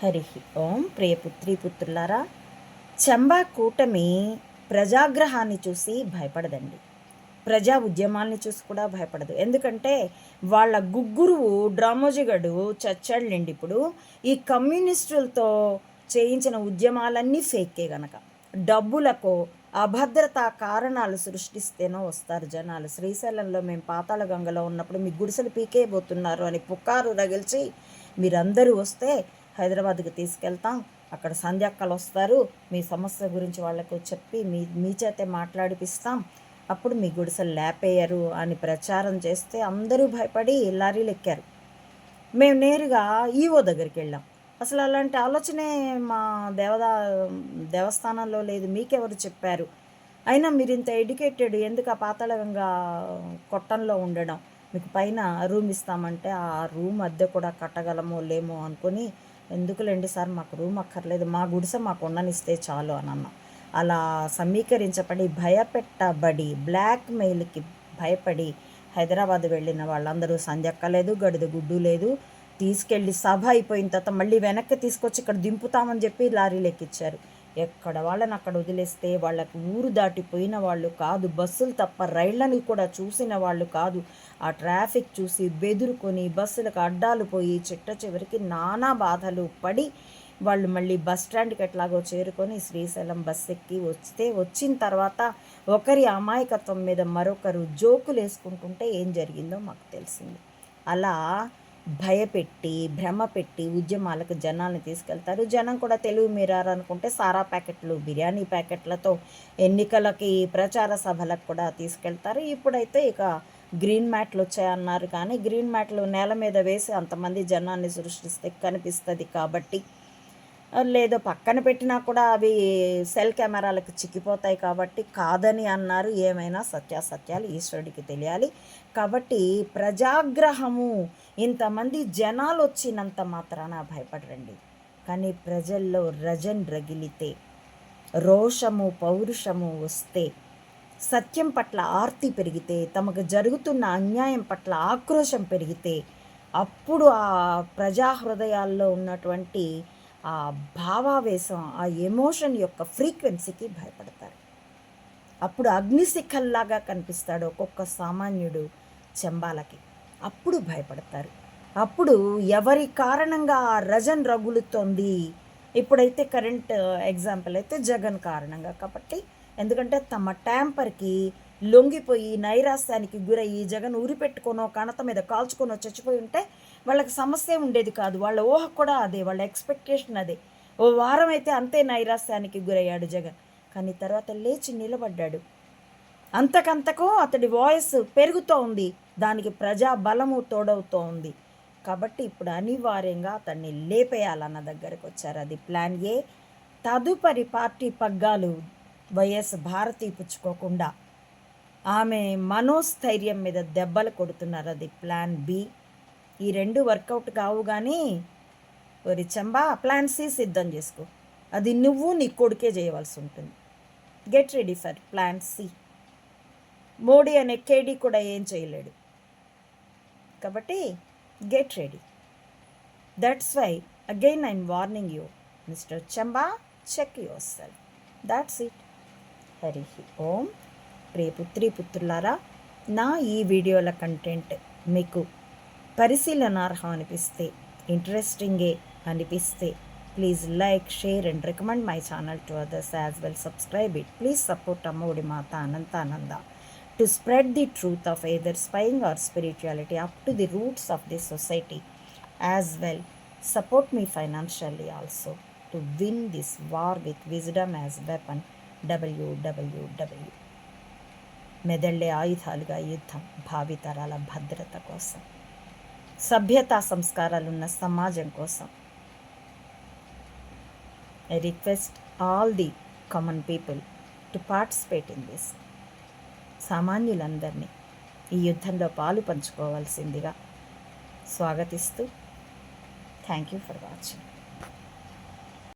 హరి ఓం ప్రియపుత్రి పుత్రులారా చంబా కూటమి ప్రజాగ్రహాన్ని చూసి భయపడదండి. ప్రజా ఉద్యమాల్ని చూసి కూడా భయపడదు. ఎందుకంటే వాళ్ళ గుగ్గురువు డ్రామోజిగడు చచ్చాడులేండి ఇప్పుడు. ఈ కమ్యూనిస్టులతో చేయించిన ఉద్యమాలన్నీ ఫేకే గనక. డబ్బులకు అభద్రతా కారణాలు సృష్టిస్తేనో వస్తారు జనాలు. శ్రీశైలంలో మేము పాతాళ గంగలో ఉన్నప్పుడు మీ గుడిసెలు పీకేయబోతున్నారు అని పుకారు రగిల్చి మీరందరూ వస్తే హైదరాబాద్కి తీసుకెళ్తాం. అక్కడ సంధ్యాక్కలు వస్తారు మీ సమస్య గురించి వాళ్ళకు చెప్పి మీ మీ చేతే మాట్లాడిపిస్తాం. అప్పుడు మీ గుడిసెలు లేపేయరు అని ప్రచారం చేస్తే అందరూ భయపడి లారీలు ఎక్కారు మేము నేరుగా ఈవో దగ్గరికి వెళ్ళాం. అసలు అలాంటి ఆలోచనే మా దేవదా దేవస్థానంలో లేదు. మీకెవరు చెప్పారు? అయినా మీరు ఇంత ఎడ్యుకేటెడ్ ఎందుకు ఆ పాతాళంగా కొట్టంలో ఉండడం? మీకు పైన రూమ్ ఇస్తామంటే ఆ రూమ్ అద్దె కూడా కట్టగలమో లేమో అనుకొని ఎందుకులేండి సార్? మాకు రూమ్ అక్కర్లేదు. మా గుడిసె మాకు ఉండనిస్తే చాలు అని అన్నాం. అలా సమీకరించబడి భయపెట్టబడి బ్లాక్ మెయిల్కి భయపడి హైదరాబాద్ వెళ్ళిన వాళ్ళందరూ సంజక్కలేదు గడిద గుడ్డు లేదు. తీసుకెళ్ళి సభ అయిపోయిన తర్వాత మళ్ళీ వెనక్కి తీసుకొచ్చి ఇక్కడ దింపుతామని చెప్పి లారీలు ఎక్కిచ్చారు. ఎక్కడ వాళ్ళని అక్కడ వదిలేస్తే వాళ్ళకి ఊరు దాటిపోయిన వాళ్ళు కాదు బస్సులు తప్ప రైళ్ళను కూడా చూసిన వాళ్ళు కాదు. ఆ ట్రాఫిక్ చూసి బెదురుకొని బస్సులకు అడ్డాలు పోయి చిట్ట చివరికి నానా బాధలు పడి వాళ్ళు మళ్ళీ బస్ స్టాండ్కి ఎట్లాగో చేరుకొని శ్రీశైలం బస్ ఎక్కి వస్తే వచ్చిన తర్వాత ఒకరి అమాయకత్వం మీద మరొకరు జోకులు వేసుకుంటుంటే ఏం జరిగిందో మాకు తెలిసింది. అలా భయపెట్టి భ్రమ పెట్టి ఉద్యమాలకు జనాల్ని తీసుకెళ్తారు. జనం కూడా తెలుగు మీరారు అనుకుంటే సారా ప్యాకెట్లు బిర్యానీ ప్యాకెట్లతో ఎన్నికలకి ప్రచార సభలకు కూడా తీసుకెళ్తారు. ఇప్పుడైతే ఇక గ్రీన్ మ్యాట్లు వచ్చాయన్నారు కానీ గ్రీన్ మ్యాట్లు నేల మీద వేసి అంతమంది జనాన్ని సృష్టిస్తే కనిపిస్తుంది కాబట్టి లేదో పక్కన పెట్టినా కూడా అవి సెల్ కెమెరాలకు చిక్కిపోతాయి కాబట్టి కాదని అన్నారు. ఏమైనా సత్యాసత్యాలు ఈశ్వరుడికి తెలియాలి. కాబట్టి ప్రజాగ్రహము ఇంతమంది జనాలు వచ్చినంత మాత్రాన భయపడరండి. కానీ ప్రజల్లో రజన్ రగిలితే రోషము పౌరుషము వస్తే సత్యం పట్ల ఆర్తి పెరిగితే తమకు జరుగుతున్న అన్యాయం పట్ల ఆక్రోశం పెరిగితే అప్పుడు ఆ ప్రజా హృదయాల్లో ఉన్నటువంటి ఆ భావావేశం ఆ ఎమోషన్ యొక్క ఫ్రీక్వెన్సీకి భయపడతారు. అప్పుడు అగ్నిశిఖల్లాగా కనిపిస్తాడు ఒక్కొక్క సామాన్యుడు చెంబాలకి. అప్పుడు భయపడతారు. అప్పుడు ఎవరి కారణంగా ఆ రజన్ రగులుతోంది? ఇప్పుడైతే కరెంట్ ఎగ్జాంపుల్ అయితే జగన్ కారణంగా కాబట్టి ఎందుకంటే తమ ట్యాంపర్కి లొంగిపోయి నైరాస్యానికి గురయ్యి జగన్ ఊరి పెట్టుకోనో కణత మీద కాల్చుకొనో చచ్చిపోయి ఉంటే వాళ్ళకి సమస్య ఉండేది కాదు. వాళ్ళ ఊహ కూడా అదే. వాళ్ళ ఎక్స్పెక్టేషన్ అదే. ఓ వారం అయితే అంతే నైరాస్యానికి గురయ్యాడు జగన్. కానీ తర్వాత లేచి నిలబడ్డాడు. అంతకంతకు అతడి వాయిస్ పెరుగుతూ ఉంది. దానికి ప్రజా బలము తోడవుతూ ఉంది. కాబట్టి ఇప్పుడు అనివార్యంగా అతన్ని లేపేయాలన్న దగ్గరకు వచ్చారు. అది ప్లాన్ ఏ. తదుపరి పార్టీ పగ్గాలు వైఎస్ భారతి పుచ్చుకోకుండా ఆమె మనోస్థైర్యం మీద దెబ్బలు కొడుతున్నారు. అది ప్లాన్ బి ఈ రెండు వర్కౌట్ కావు కానీ ఒరి చంబా ప్లాన్ సి సిద్ధం చేసుకో. అది నువ్వు నీ కొడుకే చేయవలసి ఉంటుంది. Get ready for plan C. Modi అనే కేడీ కూడా ఏం చేయలేడు. కాబట్టి get ready. That's why again I'm warning you mister Chamba check yourself that's it Hari Om ప్రియపుత్రి పుత్రులారా నా ఈ వీడియోల కంటెంట్ మీకు పరిశీలనార్హం అనిపిస్తే ఇంట్రెస్టింగే అనిపిస్తే please like share and recommend my channel to others as well subscribe it please support Ammaodi Mata Anantananda to spread the truth of either spying or spirituality up to the roots of the society as well support me financially also to win this war with wisdom as weapon W W W మెదళ్ళే ఆయుధాలుగా యుద్ధం భావితరాల భద్రత కోసం సభ్యతా సంస్కారాలున్న సమాజం కోసం. I request all the common people to participate in this సామాన్యులందరినీ ఈ యుద్ధంలో పాలు పంచుకోవాల్సిందిగా స్వాగతిస్తూ థ్యాంక్ యూ ఫర్ వాచింగ్